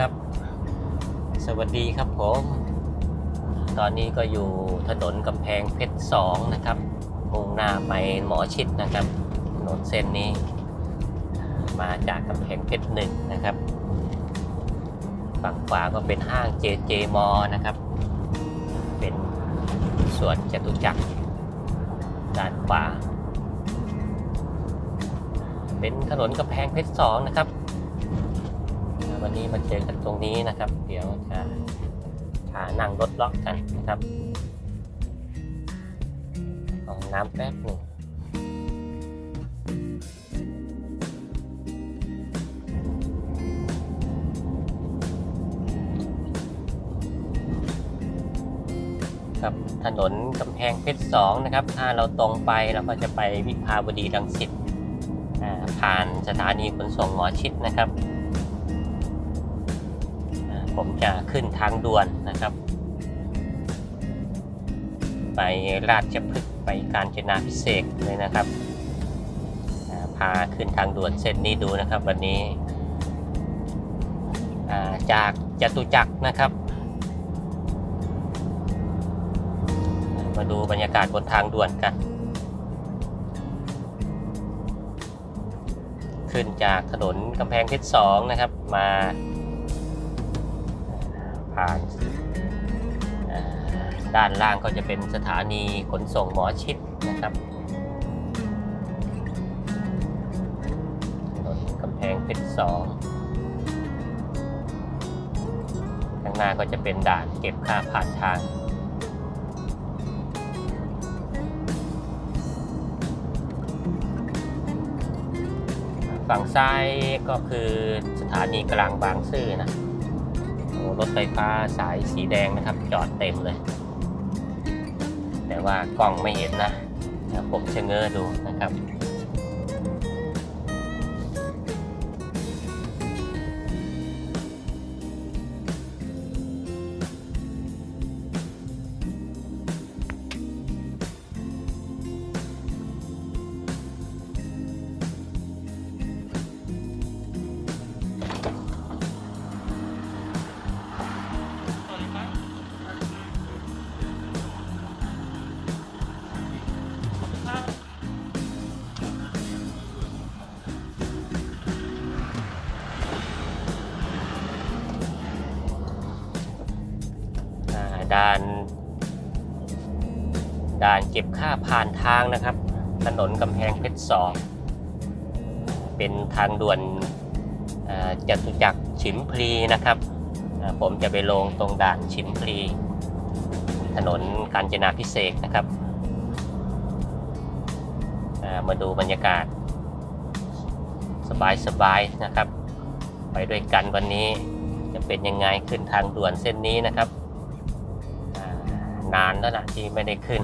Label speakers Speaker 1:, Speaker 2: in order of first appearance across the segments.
Speaker 1: ครับ สวัสดีครับผม ตอนนี้ก็อยู่ถนนกำแพงเพชรสองนะครับมุ่งหน้าไปหมอชิดนะครับถนนเส้นนี้ มาจากกำแพงเพชรหนึ่งนะครับ ฝั่งขวาก็เป็นห้างเจเจมอนะครับ เป็นส่วนจตุจักรด้านขวา เป็นถนนกำแพงเพชรสองนะครับ วันนี้มาเจอกันตรงนี้นะครับ เดี๋ยวจะพานั่งรถลาะกันนะครับห้องน้ำแป๊บหนึ่งครับถนนกำแพงเพชรสองนะครับ ถ้าเราตรงไปเราก็จะไปวิภาวดีรังสิตผ่านสถานีขนส่งหมอชิดนะครับ ผมจะขึ้นทางด่วนนะครับ ไปราชพฤกษ์ไปการจนาพิเศษเลยนะครับ พาขึ้นทางด่วนเส้นนี้ดูนะครับวันนี้าจากจตุจักรนะครับ มาดูบรรยากาศบนทางด่วนกัน ขึ้นจากถนนกำแพงเพชรสองนะครับมา ผ่าน ด้านล่างก็จะเป็นสถานีขนส่งหมอชิดนะครับถนนกำแพงเพชรสองข้างหน้าก็จะเป็นด่านเก็บค่าผ่านทางฝั่งซ้ายก็คือสถานีกลางบางซื่อนะ รถไฟฟ้าสายสีแดงนะครับ จอดเต็มเลย แต่ว่ากล้องไม่เห็นนะผมชะเง้อดูนะครับ ด่านเก็บค่าผ่านทางนะครับ ถนนกำแพงเพชรสองเป็นทางด่วนจตุจักรฉิมพลีนะครับ ผมจะไปลงตรงด่านฉิมพลี ถนนกาญจนาพิเศษกนะครับ มาดูบรรยากาศ สบายๆนะครับ ไปด้วยกันวันนี้จะเป็นยังไงขึ้นทางด่วนเส้นนี้นะครับ นานแล้วนะที่ไม่ได้ขึ้น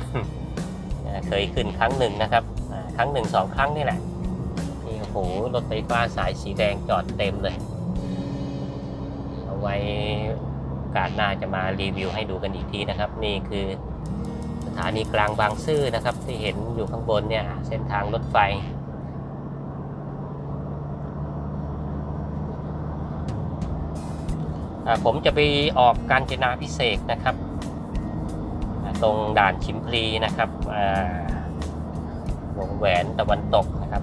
Speaker 1: อ่าเคยขึ้นครั้งหนึ่งนะครับอ่าครั้งหนึ่งสองครั้งนี่แหละนี่โอ้โหรถไฟฟ้าสายสีแดงจอดเต็มเลย เอาไว้โอกาสหน้าจะมารีวิวให้ดูกันอีกทีนะครับ นี่คือสถานีกลางบางซื่อนะครับ ที่เห็นอยู่ข้างบนเนี่ยเส้นทางรถไฟอ่าผมจะไปออกการจนาพิเศษกนะครับอ่า ตรงด่านชิมพลีนะครับวงแหวนตะวันตกนะครับ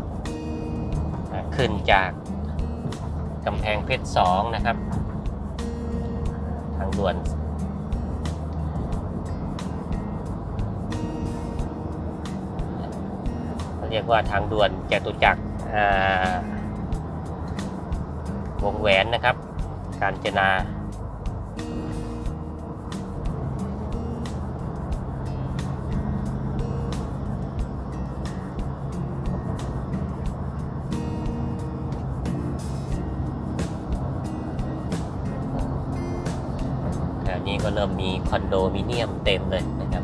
Speaker 1: ขึ้นจากกำแพงเพชรสองนะครับ ทางด่วนเรียกว่าทางด่วนจตุจักรวงแหวนนะครับ การจนา นี้ก็เริ่มมีคอนโดมิเนียมเต็มเลยนะครับ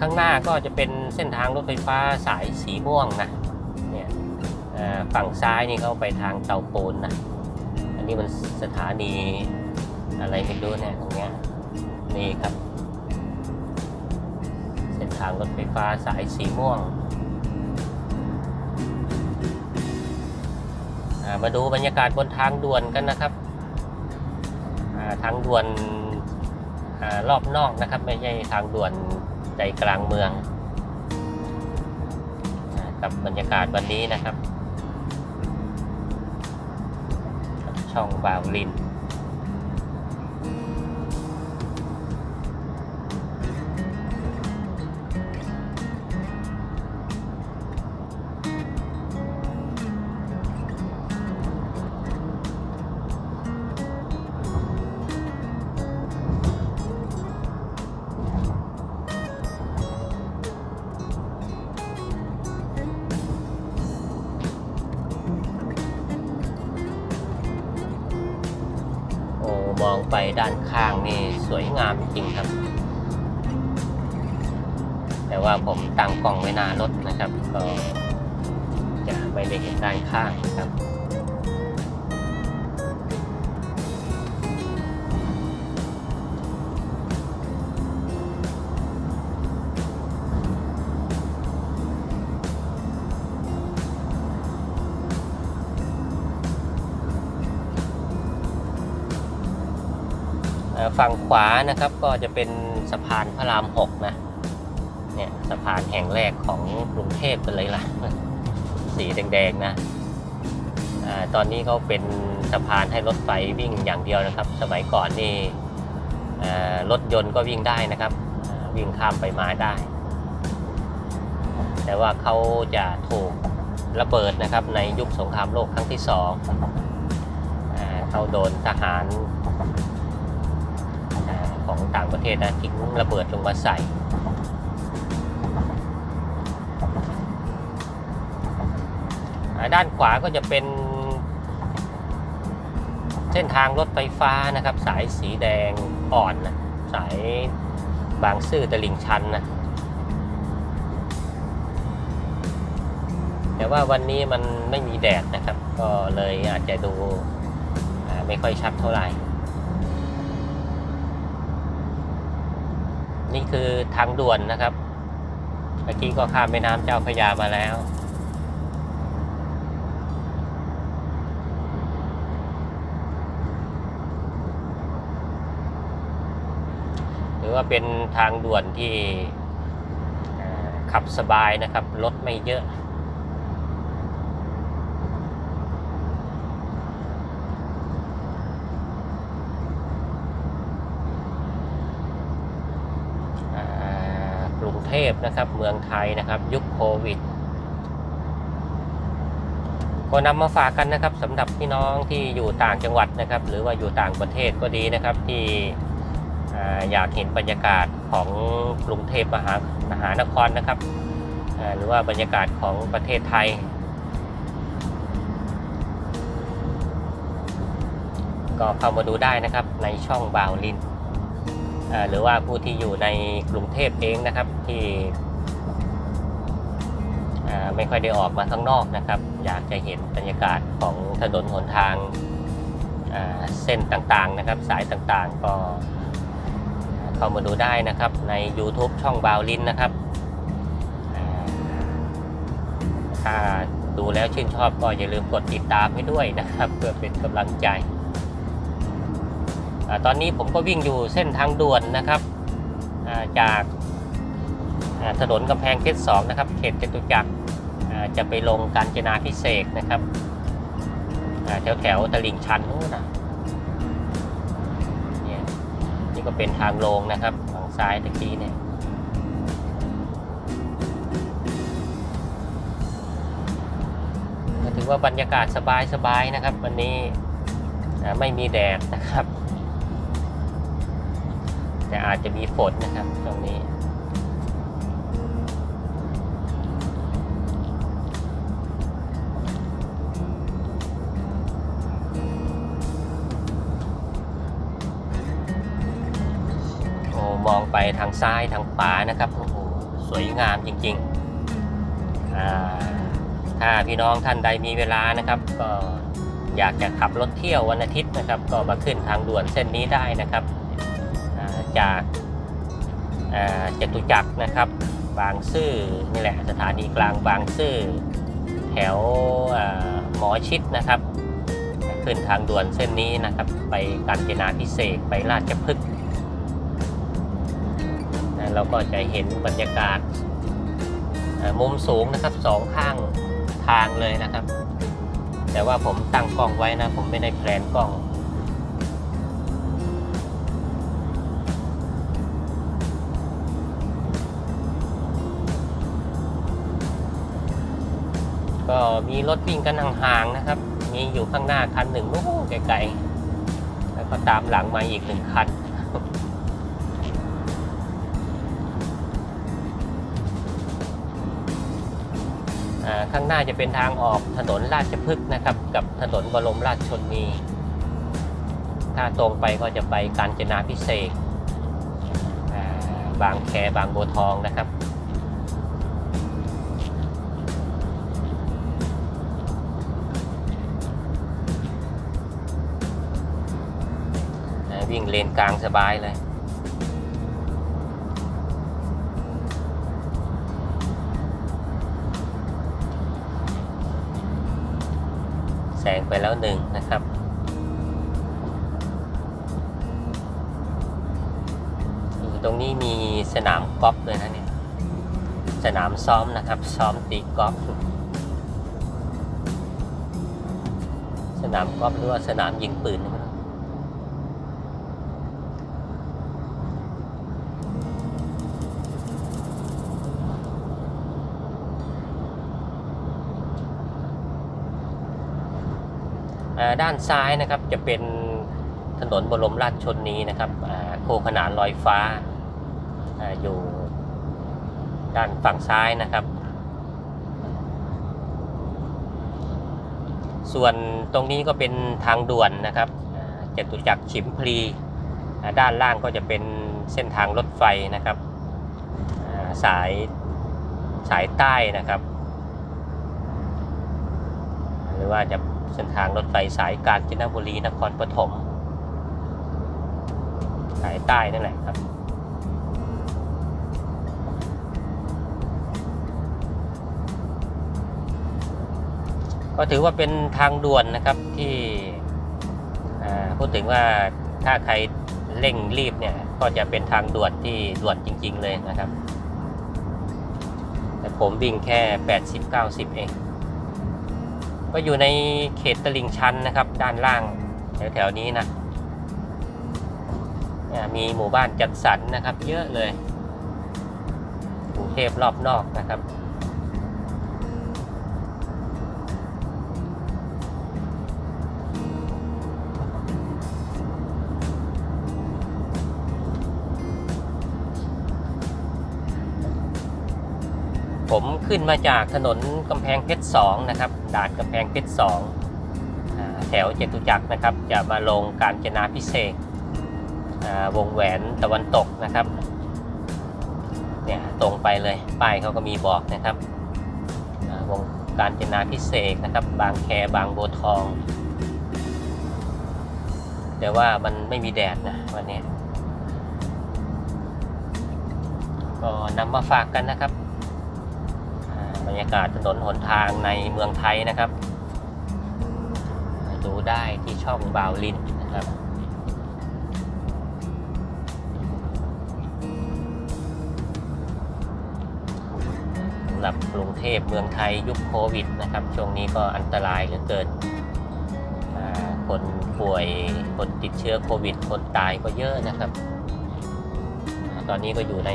Speaker 1: ข้างหน้าก็จะเป็นเส้นทางรถไฟฟ้าสายสีม่วงนะเนี่ยฝั่งซ้ายนี่เขาไปทางเตาปูนนะอันนี้มันสถานีอะไรไม่รู้เนี่ยตรงเนี้ยนี่ครับ เส้นทางรถไฟฟ้าสายสีม่วงมาดูบรรยากาศบนทางด่วนกันนะครับทางด่วน รอบนอกนะครับ ไม่ใช่ทางด่วนใจกลางเมืองกับบรรยากาศวันนี้นะครับ ช่องบาวลิน ไปด้านข้างนี่สวยงามจริงครับ แต่ว่าผมตั้งกล้องไว้หน้ารถนะครับ ก็จะไม่ได้เห็นด้านข้างนะครับ ฝั่งขวานะครับก็จะเป็นสะพานพระรามหกนะเนี่ยสะพานแห่งแรกของกรุงเทพไปเลยล่ะ สีแดงๆนะอตอนนี้เขาเป็นสะพานให้รถไฟวิ่งอย่างเดียวนะครับ สมัยก่อนนี่รถยนต์ก็วิ่งได้นะครับ วิ่งข้ามไปมาได้ แต่ว่าเขาจะถูกระเบิดนะครับในยุคสงครามโลกครั้งที่สองอเขาโดนทหาร ของต่างประเทศนะทิ้งระเบิดลงมาใส่ด้านขวาก็จะเป็น เส้นทางรถไฟฟ้านะครับ สายสีแดงอ่อนนะสายบางซื่อตลิ่งชันนะแต่ว่าวันนี้มันไม่มีแดดนะครับ ก็เลยอาจจะดูไม่ค่อยชัดเท่าไหร่ นี่คือทางด่วนนะครับเมื่อกี้ก็ข้ามแม่น้ำเจ้าพระยามาแล้ว หรือว่าเป็นทางด่วนที่ขับสบายนะครับ รถไม่เยอะ อ่ากรุง เทพนะครับ เมืองไทยนะครับ ยุคโควิด ก็นำมาฝากกันนะครับสำหรับพี่น้องที่อยู่ต่างจังหวัดนะครับ หรือว่าอยู่ต่างประเทศก็ดีนะครับ ที่อ่อยากเห็นบรรยากาศของกรุงเทพมหามหานครนะครับหรือว่าบรรยากาศของประเทศไทย ก็เข้ามาดูได้นะครับในช่องบาวลิน หรือว่าผู้ที่อยู่ในกรุงเทพเองนะครับที่ไม่ค่อยได้ออกมาข้างนอกนะครับ อยากจะเห็นบรรยากาศของถนนหนทางเส้นต่างๆนะครับ สายต่างๆ ก็เข้ามาดูได้นะครับใน YouTube ช่องบาวลินนะครับถ้าดูแล้วชื่นชอบก็อย่าลืมกดติดตามให้ด้วยนะครับ เพื่อเป็นกำลังใจ ตอนนี้ผมก็วิ่งอยู่เส้นทางด่วนนะครับาจากาถนนกำแพงเพชรสองนะครับเขตจตุจักรจะไปลงกาญจนาพิเศษนะครับแถวแถวตลิ่งชันนู้นนะเนี่ยนี่ก็เป็นทางลงนะครับฝั่งซ้ายตะกี้เนี่ยถือว่าบรรยากาศสบายๆนะครับ วันนี้ไม่มีแดดนะครับ แต่อาจจะมีฝนนะครับตรงนี้ โอ้มองไปทางซ้ายทางขวานะครับโอ้โหสวยงามจริงๆอ่าถ้าพี่น้องท่านใดมีเวลานะครับก็อยากจะขับรถเที่ยววันอาทิตย์นะครับ ก็มาขึ้นทางด่วนเส้นนี้ได้นะครับ จากจตุจักรนะครับ บางซื่อนี่แหละสถานีกลางบางซื่อแถวหมอชิดนะครับ ขึ้นทางด่วนเส้นนี้นะครับ ไปกาญจนาพิเศษไปราชพฤกษ์เราก็จะเห็นบรรยากาศมุมสูงนะครับสองข้างทางเลยนะครับ แต่ว่าผมตั้งกล้องไว้นะ ผมไม่ได้แพลนกล้อง ก็มีรถวิ่งกันห่างๆนะครับ มีอยู่ข้างหน้าคันหนึ่งนู้นไกลๆแล้วก็ตามหลังมาอีกหนึ่งคันอ่าข้างหน้าจะเป็นทางออกถนนราชพฤกษ์นะครับ กับถนนบรมราชชนนี ถ้าตรงไปก็จะไปกาญจนาพิเศษบางแคบางบัวทองนะครับ วิ่งเลนกลางสบายเลย แสงไปแล้วหนึ่งนะครับตรงนี้มีสนามกอล์ฟเลยนะเนี่ย สนามซ้อมนะครับ ซ้อมตีกอล์ฟสนามกอล์ฟหรือว่าสนามยิงปืนนะไม่รู้ อ่า ด้านซ้ายนะครับจะเป็นถนนบรมราชชนนีนะครับโคขนานลอยฟ้าออยู่ด้านฝั่งซ้ายนะครับ ส่วนตรงนี้ก็เป็นทางด่วนนะครับจตุจักรฉิมพลีด้านล่างก็จะเป็นเส้นทางรถไฟนะครับสายสายใต้นะครับ หรือว่าจะ เส้นทางรถไฟสายกาญจนบุรีนครปฐมสายใต้นั่นแหละครับ ก็ถือว่าเป็นทางด่วนนะครับที่พูดถึงว่าถ้าใครเร่งรีบเนี่ยก็จะเป็นทางด่วนที่ด่วนจริง ๆ เลยนะครับ แต่ผมวิ่งแค่ 80-90 เอง ก็อยู่ในเขตตลิ่งชันนะครับ ด้านล่างแถวๆนี้นะมีหมู่บ้านจัดสรรนะครับ เยอะเลยกรุงเทพรอบนอกนะครับ ผมขึ้นมาจากถนนกำแพงเพชรสองนะครับด่านกำแพงเพชรสองแถวเจตุจักรนะครับ จะมาลงการจนาพิเศษวงแหวนตะวันตกนะครับเนี่ยตรงไปเลยป้ายเขาก็มีบอกนะครับวงการจนาพิเศษนะครับ บางแคบางโบทอง แต่ว่ามันไม่มีแดดนะวันนี้ก็นำมาฝากกันนะครับ บรรยากาศถนนหนทางในเมืองไทยนะครับดูได้ที่ช่องบาวลินนะครับสำหรับกรุงเทพเมืองไทยยุคโควิดนะครับ ช่วงนี้ก็อันตรายเหลือเกิน คนป่วยคนติดเชื้อโควิด คนตายก็เยอะนะครับ ตอนนี้ก็อยู่ใน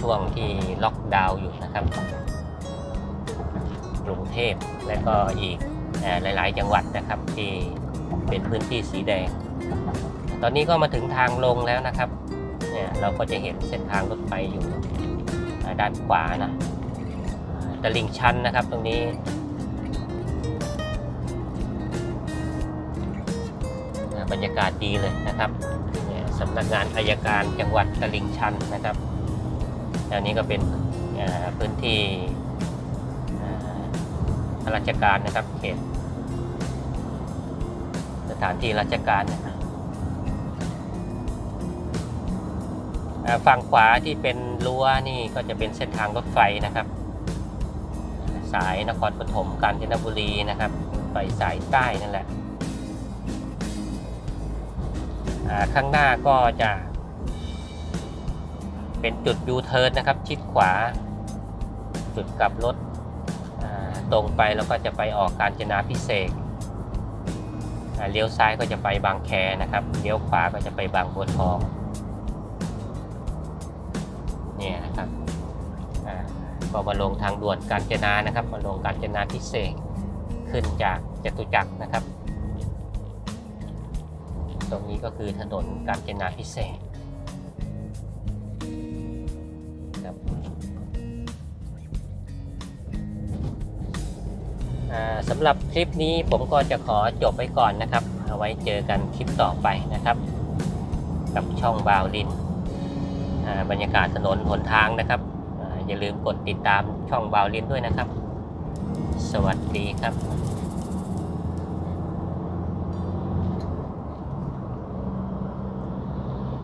Speaker 1: ช่วงที่ล็อกดาวน์อยู่นะครับ กรุงเทพและก็อีกหลาย ๆ จังหวัดนะครับที่เป็นพื้นที่สีแดง ตอนนี้ก็มาถึงทางลงแล้วนะครับเนี่ยเราก็จะเห็นเส้นทางรถไฟอยู่ด้านขวานะตลิ่งชันนะครับตรงนี้บรรยากาศดีเลยนะครับสำนักงานอายการจังหวัดตลิ่งชันนะครับแถวนี้ก็เป็นพื้นที่ ข้าราชการนะครับเขตสถานที่ราชการเนี่ยฝั่งขวาที่เป็นรั้วนี่ก็จะเป็นเส้นทางรถไฟนะครับ สายนครปฐมกาญจนบุรีนะครับไฟสายใต้นั่นแหละข้างหน้าก็จะ เป็นจุดยูเทิร์นนะครับ ชิดขวา จุดกลับรถ ตรงไปแล้วก็จะไปออกการจนาพิเศษเลี้ยวซ้ายก็จะไปบางแคนะครับเลี้ยวขวาก็จะไปบางบัวทองเนี่ยนะครับอ่าก็มาลงทางด่วนกาญจนานะครับมาลงกาญจนาพิเศษขึ้นจากจตุจักรนะครับ ตรงนี้ก็คือถนนกาญจนาพิเศษ สำหรับคลิปนี้ผมก็จะขอจบไว้ก่อนนะครับ เอาไว้เจอกันคลิปต่อไปนะครับ กับช่องบาวลินอ่าบรรยากาศถนนหนทางนะครับออย่าลืมกดติดตามช่องบาวลินด้วยนะครับ สวัสดีครับ